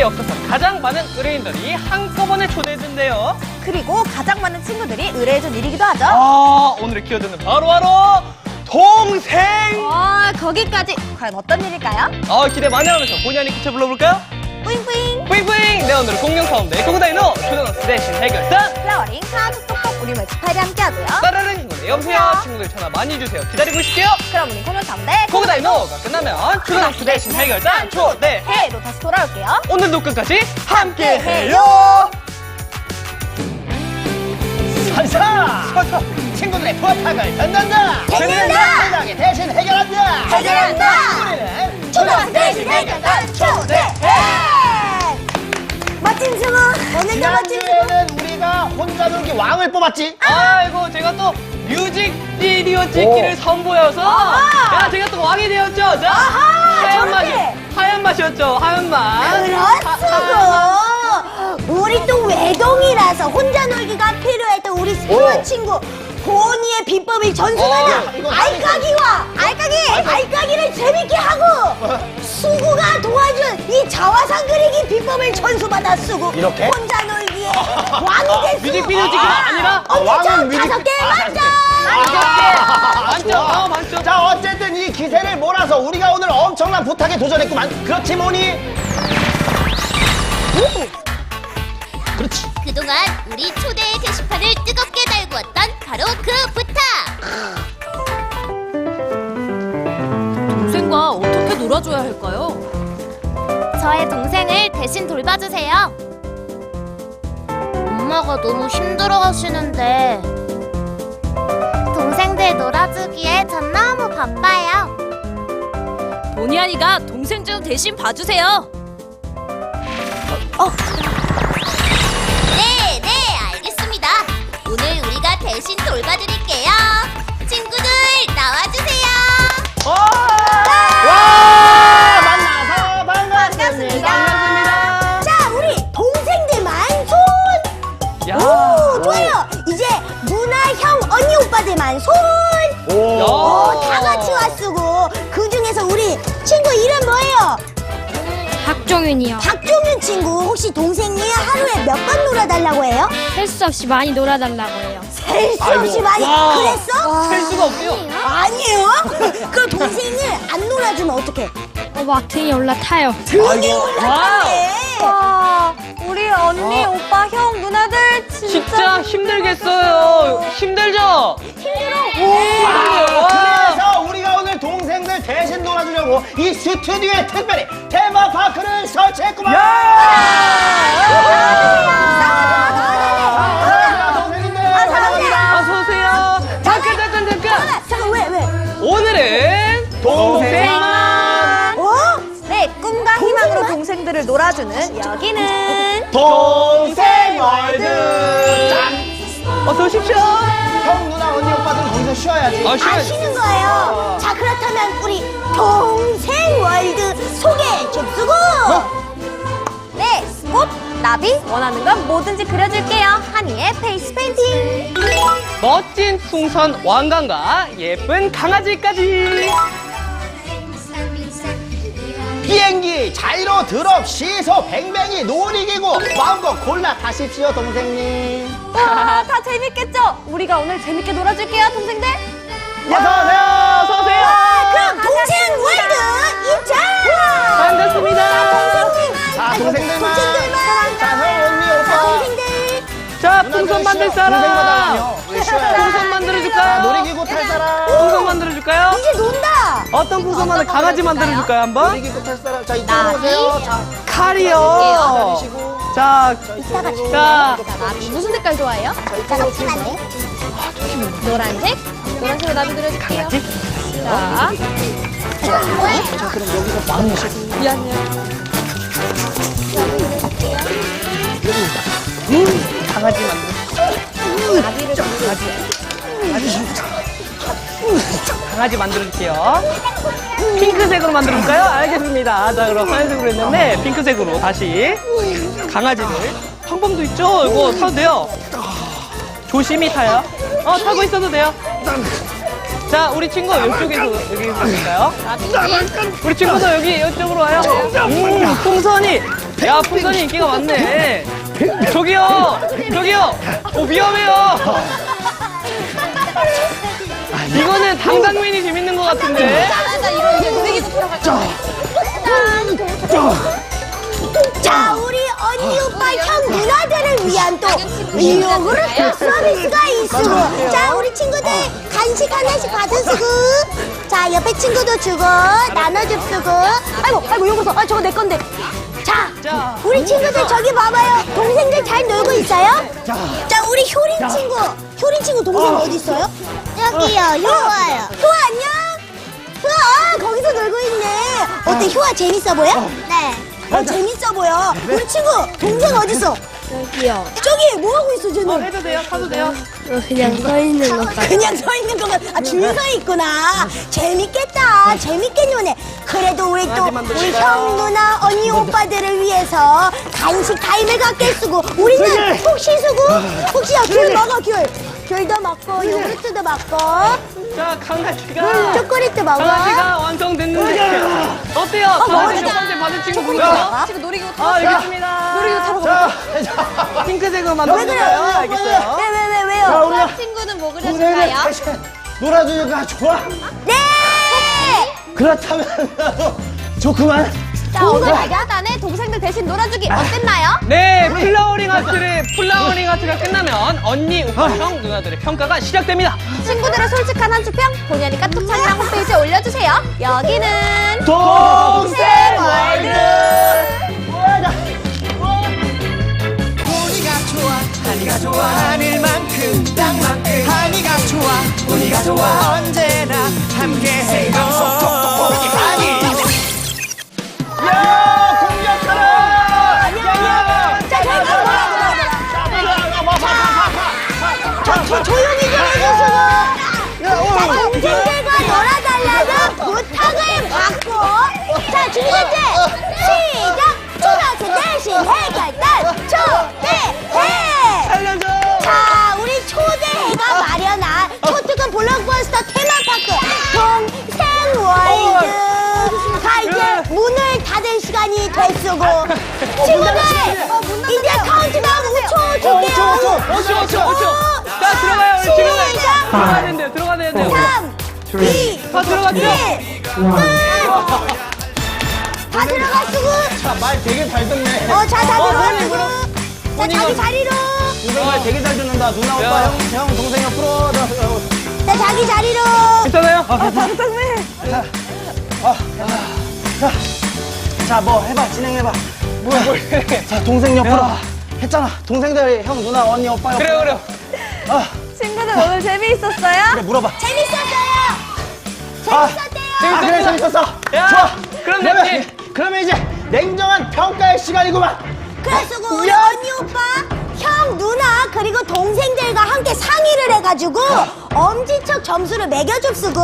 역사상 가장 많은 의뢰인들이 한꺼번에 초대해준대요. 그리고 가장 많은 친구들이 의뢰해준 일이기도 하죠. 아, 오늘의 키워드는 바로바로 동생! 어, 거기까지 과연 어떤 일일까요? 아, 기대 많이 하면서 본의 아닌 기차 불러볼까요? 뿌잉뿌잉 뿌잉뿌잉! 네, 오늘은 공룡 사운드 고고다이노 초등학생 대신 해결단! 플라워링 하나 톡톡톡 우리 멀티파일이 함께하고요. 따르릉 친구들 여보세요 친구들 전화 많이 주세요 기다리고 있을게요 그럼 우리 공룡 사운드 고고다이노가 끝나면 초등학생 대신 해결단 초대 해로 다시 돌아올게요. 오늘도 끝까지 함께해요 선사! 친구들의 부탁을 듣는다! 해결한다! 세상에 대신 해결한다! 해결한다! 우리는 초등학생 대신 해결단 초대해! 승우! 오늘도 멋진 승우! 지난주에는 우리가 혼자 놀기 왕을 뽑았지? 아이고 제가 또 뮤직비디오 찍기를 선보여서 아하! 야 제가 또 왕이 되었죠 자 아하, 하얀 맛이 저렇게! 하얀 맛이었죠 하얀 맛 그렇수고! 우리 또 외동이라서 혼자 놀기가 필요했던 우리 오. 친구 고은이의 어, 이거 알까기와! 알까기! 알까기를 재밌게 하고 수구가 도와준 이 자화상 그리기 비법을 전수받아 쓰고 이렇게? 혼자 놀기에 왕이 됐어. 뮤직비디오 찍기가 아니라? 언니 왕은 점 뮤직- 다섯 개 아, 만점! 만점. 좋아. 어 만점. 자, 어쨌든 이 기세를 몰아서 우리가 오늘 엄청난 부탁에 도전했구만. 그렇지, 뭐니? 그렇지. 그동안 우리 초대의 게시판을 뜨겁게 달구었던 바로 그 부탁! 동생과 어떻게 놀아줘야 할까요? 저의 동생을 대신 돌봐주세요. 엄마가 너무 힘들어 하시는데 동생들 놀아주기에 전 너무 바빠요. 보니 아니가 동생 좀 대신 봐주세요. 네, 대신 돌봐드릴게요. 친구들 나와주세요. 와! 만나서 반갑습니다. 반갑습니다 자 우리 동생들 만 손 야 오, 좋아요. 이제 누나, 형, 언니, 오빠들 만 손. 오. 오, 다 같이 왔쓰고 그 중에서 우리 친구 이름 뭐예요? 박종윤이요. 박종윤 친구 혹시 동생이 하루에 몇 번 놀아달라고 해요? 셀 수 없이 많이 놀아달라고 해요. 셀수 아이고. 없이 많이 와. 그랬어? 셀 수가 없어요 아니에요. 그럼 동생을 안 놀아주면 어떡해? 어, 막 등에 올라타요. 등에 올라타네. 와, 우리 언니, 어. 오빠, 형, 누나들 진짜, 진짜 힘들겠어요 힘들죠 힘들어요 와. 대신 놀아주려고 이 스튜디오에 특별히 테마파크를 설치했구만! 야! 동생님들! 환영합니다. 어서 오세요 잠깐 잠깐 잠깐 잠깐 왜 왜? 오늘은 동생만! 어? 네, 꿈과 희망으로 동생들을 놀아주는 여기는 동생 월드! 어서 오십시오 형, 누나, 언니, 오빠들은 거기서 쉬어야지. 아, 쉬어야지. 아시는 거예요. 자 그렇다면 우리 동생 월드 소개 줍수고. 네, 꽃, 나비, 원하는 건 뭐든지 그려줄게요. 한이의 페이스 페인팅. 멋진 풍선 왕관과 예쁜 강아지까지 자이로, 드롭, 시소, 뱅뱅이, 놀이기구 마음껏 골라 타십시오, 동생님. 와, 다 재밌겠죠? 우리가 오늘 재밌게 놀아줄게요, 동생들. 어서오세요! 어서오세요 그럼 동생 월드 입장. 반갑습니다 동생님. 자, 동생들만. 동생들만. 자, 형, 언니, 자, 오빠. 동생들. 자 풍선 만들 사람 풍선 만들어줄까요? 놀이기구 탈 사람. 풍선 만들어줄까요? 이제. 어떤 풍선 만들 강아지 만들어줄까요 한번? 놀이기구 탈 사람. 자, 이쪽으로 오세요. 자, 칼이요 기다리시고. 자, 자 무슨 색깔 좋아해요? 잠시만요. 노란색? 노란색으로 나비 그려줄게요. 자, 강아지 만들 강아지 만들어줄게요 핑크색으로 만들어줄까요? 알겠습니다 자 그럼 하얀색으로 했는데 핑크색으로 다시 강아지를 방법도 있죠 이거 타도 돼요 조심히 타요 어 타고 있어도 돼요 자, 우리 친구 이쪽에서 여기 있을까요? 우리 친구도 여기 이쪽으로 와요. 음, 풍선이. 야, 풍선이 인기가 많네. 저기요, 저기요. 오, 위험해요. 이거는 당당맨이 재밌는 것 같은데. 자, 우리 언니, 오빠, 형, 누나들을 위한 또또 서비스가 있어. 자, 우리 친구들 간식 하나씩 받으시고. 자, 옆에 친구도 주고, 나눠줍시고. 아이고, 아이고, 요거 아, 저거 내 건데. 자, 자. 우리 친구들 저기 봐봐요. 동생들 잘 놀고 있어요? 자, 우리 효린 친구. 효린 친구 동생 어디 있어요? 여기요, 효아요. 효아 안녕. 효아, 거기서 놀고 있네. 어때, 효아 재밌어 보여? 네. 어, 재밌어 보여. 우리 친구, 동생 어딨어? 여기요. 저기, 뭐 하고 있어, 어, 쟤는? 해도 돼요? 타도 돼요? 그냥 서 있는 것 같아요. 그냥 서 있는 거면, 아, 줄 서 있구나. 재밌겠다. 재밌게 노네. 그래도 우리 또, 우리? 형, 누나, 언니, 오빠들 을 위해서 간식 타임을 갖게 쓰고, 우리는 푹 쉬수고, 푹 쉬어. 귤 먹어, 귤. 귤도 먹고, 요구르트도 먹고, 자, 강아지가. 초콜릿도 먹어. 강아지가 완성됐는데. 어때요? 강아지 첫 번째 받은 친구 누구죠? 지금 놀이기구 아? 알겠습니다. 놀이기구 타러 자, 자, 핑크색으로 왜. 그래요? 알겠어요. 왜, 왜, 왜, 자, 왜요? 우리가 친구는 뭐 그려줄까요? 놀아주니까 좋아. 네! 그렇다면 나도 좋구만. 자, 오늘 백야단의 동생들 대신 놀아주기 어땠나요? 네, 플라워링 아트를, 플라워링 아트가 끝나면 언니, 오빠, 형, 누나들의 평가가 시작됩니다. 친구들의 솔직한 한 주평 본연이 카톡창이랑 홈페이지에 올려주세요. 여기는 동생 월드. 보니가 좋아 하니가 좋아 하늘만큼 땅만큼 하니가 좋아 보니가 좋아 언제나 함께 해결단 초대해! 살려줘! 자, 우리 초대해가 마련한 초특급 블록버스터 테마파크 동생 월드가 이제 문을 닫을 시간이 됐으고 친구들 이제 카운트다운 5초 줄게요 5초, 5초, 5초. 자, 들어가요, 우리 지금. 들어가야 된대요, 들어가야 된대요. 3 2다 들어갔죠? 1 끝! 다 들어갔으고 자, 말 되게 잘 듣네. 어, 자, 다 어, 본인, 자, 자기. 자리로 동생 말 되게 잘 듣는다. 누나, 오빠, 야. 형, 형, 동생 옆으로. 자, 자기 자리로 괜찮아요? 자, 뭐 해봐, 진행해봐. 뭐야? 자, 동생 옆으로. 야. 했잖아. 동생들, 형, 누나, 언니, 오빠 옆으로. 그래요, 그래요. 아, 친구들 오늘 재미있었어요? 그래, 물어봐. 재밌었어요 아, 재밌었대요 아, 그래, 재밌었어. 야, 좋아. 그럼 됐지. 그러면 이제 냉정한 평가의 시간이구만. 그래서고 우리 야. 언니 오빠 형 누나 그리고 동생들과 함께 상의를 해가지고 엄지척 점수를 매겨줍쓰고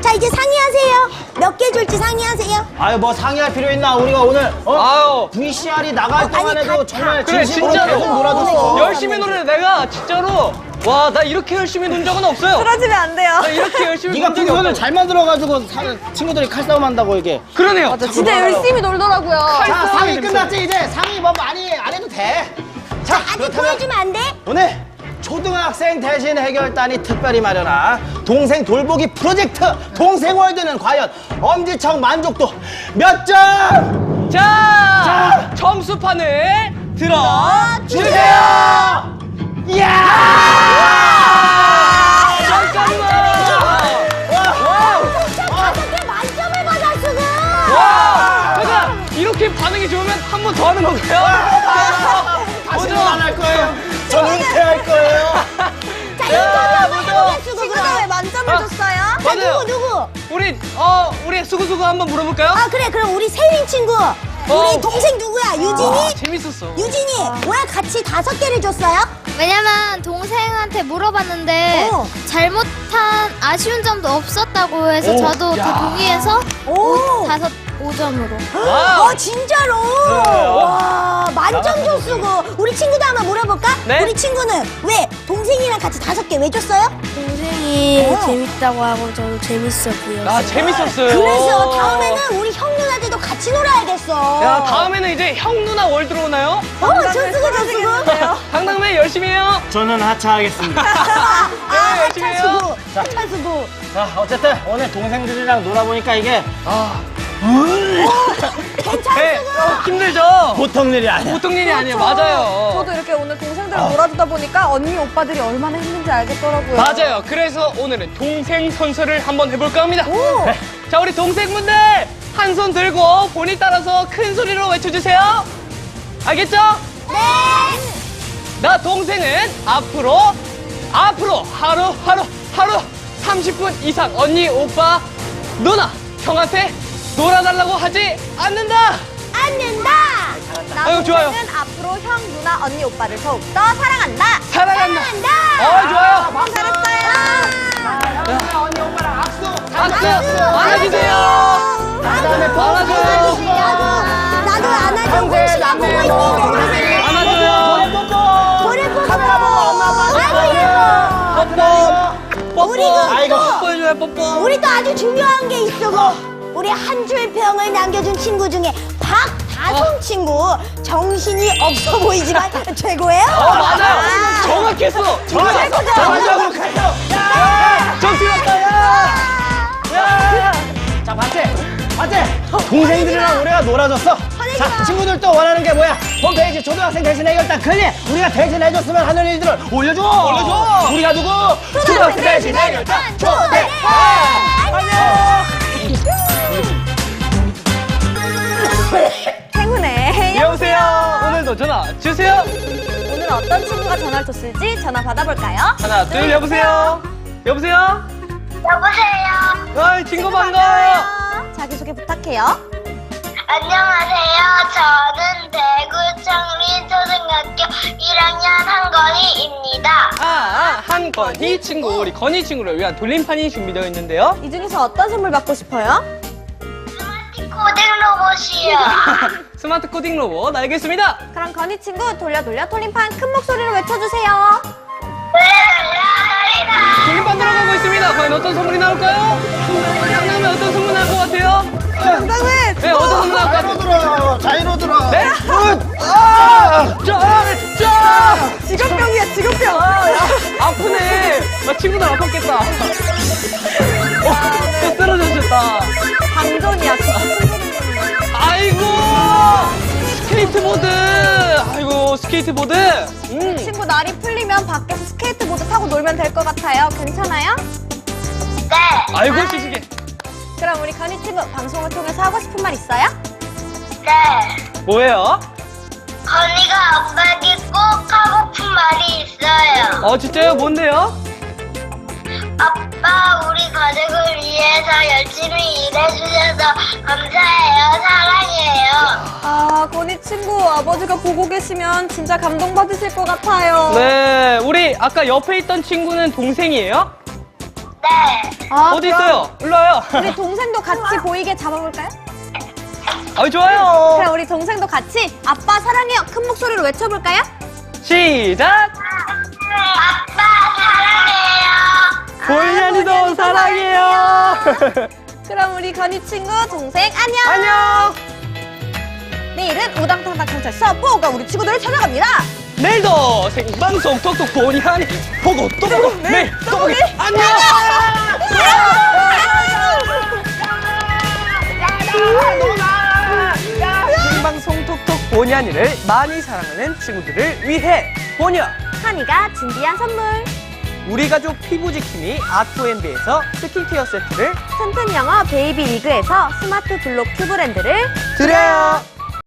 자 이제 상의하세요 몇 개 줄지 상의하세요 아유, 뭐 상의할 필요 있나? 우리가 오늘, 어? 아유. VCR이 나갈 아니, 동안에도 다- 정말 그래, 진심으로 진짜로. 계속 놀아줬어. 열심히 노래 내가 진짜로. 와, 나 이렇게 열심히 논 적은 없어요. 그러지면 안 돼요. 나 이렇게 열심히 네가 논 적이 풍선을 없어. 잘 만들어가지고 사- 친구들이 칼싸움 한다고 이게. 그러네요. 진짜 열심히 놀더라고요. 자, 상의. 끝났지? 이제 상의 뭐 많이 안 해도 돼. 자, 아직 그렇다면 보여주면 안 돼? 오늘 초등학생 대신 해결단이 특별히 마련한 동생 돌보기 프로젝트 동생월드는 과연 엄지척 만족도 몇 점? 자, 자. 점수판을 들어 주세요! 이야! 잠깐만. 다섯 개 만점을 받았으고 와, 잠깐 이렇게 반응이 좋으면 한 번 더 하는 건가요? 다시는 안할 거예요. 전 은퇴할 거예요. 자 야, 인터뷰 한번. 해보겠습니다 친구들 왜 만점을 아. 줬어요? 자 맞아요. 누구 누구? 우리 어 우리 수구수구 한번 물어볼까요? 아 그래 그럼 우리 세린 친구 우리 어. 동생 누구야 와, 유진이? 재밌었어. 유진이 왜 같이 다섯 개를 줬어요? 왜냐면 동생한테 물어봤는데 어. 잘못한 아쉬운 점도 없었다고 해서 오, 저도 야. 다 동의해서 오. 다섯 5점으로. 와우. 어 진짜로 네. 와 만점 줬수고 우리 친구도 한번 물어볼까? 네. 우리 친구는 왜 동생이랑 같이 다섯 개 왜 줬어요? 동생이 어. 재밌다고 하고 저도 재밌어 보여. 아, 재밌었어요. 그래서 다음에는 우리 형누 나들도 같이 놀아야겠어 야, 다음에는 이제 형 누나 월드로 오나요? 어 줬수고 줬수고 강남매 열심히 해요. 저는 하차하겠습니다. 아 네, 열심히 해요. 하차수고 하차수고 자, 어쨌든 오늘 동생들이랑 놀아보니까 이게 아, 괜찮아 네, 어, 힘들죠? 보통 일이 아니야. 보통 일이 아니에요. 맞아요. 저도 이렇게 오늘 동생들 놀아주다 보니까 언니 오빠들이 얼마나 힘든지 알겠더라고요. 맞아요. 그래서 오늘은 동생 선서를 한번 해볼까 합니다. 네. 자, 우리 동생분들 한 손 들고 본인 따라서 큰 소리로 외쳐주세요. 알겠죠? 네. 나 동생은 앞으로 앞으로 하루 하루 하루 30분 이상 언니 오빠 누나 형한테 놀아달라고 하지 않는다. 앉는다 아유, 좋아요. 동생은 앞으로 형, 누나, 언니, 오빠를 더욱더 사랑한다. 사랑한다. 사랑한다 어, 좋아요. 잘했어요. 언니 오빠랑 악수. 박수 안아주세요. 안아줘요. 나도 안아줘 홍시가 보고 있니 안아줘요. 볼을 보고 아이고 예뻐 뽀뽀. 우리 그 아이고. 뽀뽀해줘요, 뽀뽀. 우리 또 아주 중요한 게 있어 그 우리 한 줄 평을 남겨준 친구 중에 박다솜 친구 정신이 없어 보이지만 최고예요 어, 맞아요. 정확했어. 정확. 최고죠. 정확하고 가요. 정신 없다, 야. 야. 자, 봤지? 봤지? 동생들이랑 우리가 놀아줬어. 자, 친구들도 원하는 게 뭐야? 홈페이지 초등학생 대신 해결단 클릭! 우리가 대신 해줬으면 하는 일들을 올려줘! 올려줘! 우리가 누구? 초등학생 대신 해결단 초대! 행운해. 여보세요. 오늘도 전화 주세요. 오늘 어떤 친구가 전화를 줬을지 전화 받아볼까요? 하나, 둘, 여보세요. 여보세요. 여보세요. 아이, 친구 반가워요. 자기소개 부탁해요. 안녕하세요. 저는 대구 청리초등학교 1학년 한건희입니다. 아, 아, 한건희 친구, 우리 건희 친구를 위한 돌림판이 준비되어 있는데요. 이 중에서 어떤 선물 받고 싶어요? 코딩 로봇이요. 스마트 코딩 로봇 알겠습니다. 그럼 건희 친구 돌려 돌려 돌림판 큰 목소리로 외쳐주세요. 네, 감사합니다. 돌림판 들어가고 있습니다. 과연 어떤 선물이 나올까요? 네, 선물 나올 것 같아요? 자이로 들어! 자이로 들어! 네? 아! 짜! 짜! 직업병이야 직업병. 아프네. 나 친구들 아팠겠다. 어, 또 쓰러졌다. 방전이야. 아이고! 스케이트보드! 아이고, 스케이트보드! 음. 친구 날이 풀리면 밖에서 스케이트보드 타고 놀면 될 것 같아요. 괜찮아요? 네. 아이고, 시시게. 그럼 우리 건희 친구 방송을 통해서 하고 싶은 말 있어요? 네. 뭐예요? 건이가 아빠에게 꼭 하고픈 말이 있어요. 어, 진짜요? 뭔데요? 아빠, 우리 가족을 위해서 열심히 일해주셔서 감사해요. 사랑해요. 아 건희 친구 아버지가 보고 계시면 진짜 감동받으실 것 같아요. 네, 우리 아까 옆에 있던 친구는 동생이에요? 네. 아, 어디 그럼 있어요? 일로 와요. 우리 동생도 같이 보이게 잡아볼까요? 아이, 좋아요. 그럼 우리 동생도 같이 아빠 사랑해요 큰 목소리로 외쳐볼까요? 시작! 아빠, 사랑해요. 볼년이도 사랑해요. 그럼 우리 건희 친구 동생 안녕. 안녕. 내일은 우당탕당 경찰서 포가 우리 친구들을 찾아갑니다. 내일도 생방송 톡톡 보니 하니 보고 또 보고 내일 또 보기 안녕. 생방송 톡톡 보니 하니를 많이 사랑하는 친구들을 위해 보냐. 한이가 준비한 선물. 우리 가족 피부 지킴이 아토앤비에서 스킨케어 세트를 튼튼 영어 베이비 리그에서 스마트 블록 큐브랜드를 드려요.